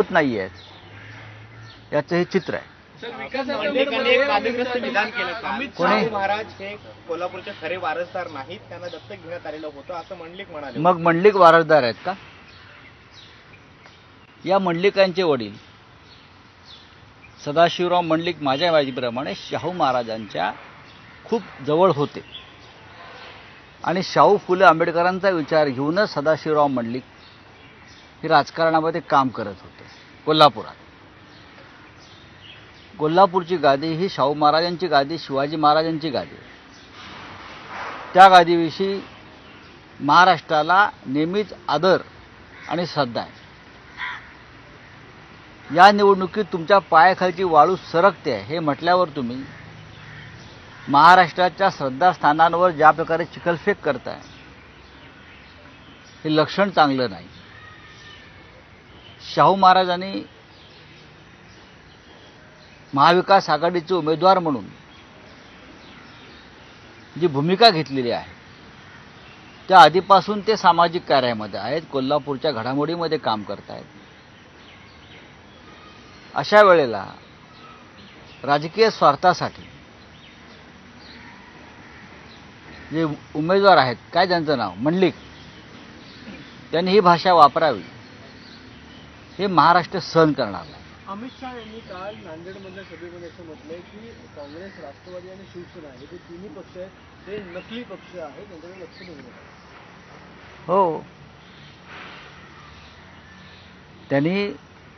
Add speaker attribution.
Speaker 1: होत नाही आहेत याचं हे चित्र आहे.
Speaker 2: काल.
Speaker 1: कोणी?
Speaker 2: शाहू महाराज हे कोल्हापूरचे खरे वारसदार नाहीत. त्यांना दत्तक घेण्यात आलेलं होतं. असं मंडलिक म्हणाले
Speaker 1: मग मंडलिक वारसदार आहेत का? या मंडलिकांचे वडील सदाशिवराव मंडलिक माझ्या माहितीप्रमाणे शाहू महाराजांच्या खूप जवळ होते. आणि शाहू फुले आंबेडकरांचा विचार घेऊनच सदाशिवराव मंडलिक हे राजकारणामध्ये काम करत होते. कोल्हापुरात. कोल्हापूरची गादी ही शाहू महाराजांची गादी शिवाजी महाराजांची गादी. त्या गादीविषयी महाराष्ट्राला नेहमीच आदर आणि श्रद्धा आहे. या निवडणुकीत तुमच्या पायाखालची वाळू सरकते आहे हे म्हटल्यावर तुम्ही महाराष्ट्राच्या श्रद्धास्थानांवर ज्या प्रकारे चिखलफेक करताय हे लक्षण चांगलं नाही. शाहू महाराजांनी महाविकास आघाडीचे उमेदवार म्हणून जी भूमिका घेतलेली आहे त्या आधीपासून ते सामाजिक कार्यामध्ये आहेत कोल्हापूरच्या घडामोडीमध्ये काम करत आहेत अशा वेळेला राजकीय स्वार्थासाठी जे उमेदवार आहेत काय त्यांचं नाव? मंडलिक. त्यांनी ही भाषा वापरावी. हे महाराष्ट्र सहन करणार नाही.
Speaker 3: अमित शहा यांनी काल नांदेडमधल्या सभेमध्ये असं म्हटलंय की काँग्रेस राष्ट्रवादी आणि शिवसेना हे जे तिन्ही पक्ष आहेत ते नकली पक्ष आहेत त्यांच्याकडे लक्ष देऊ नका
Speaker 1: हो. त्यांनी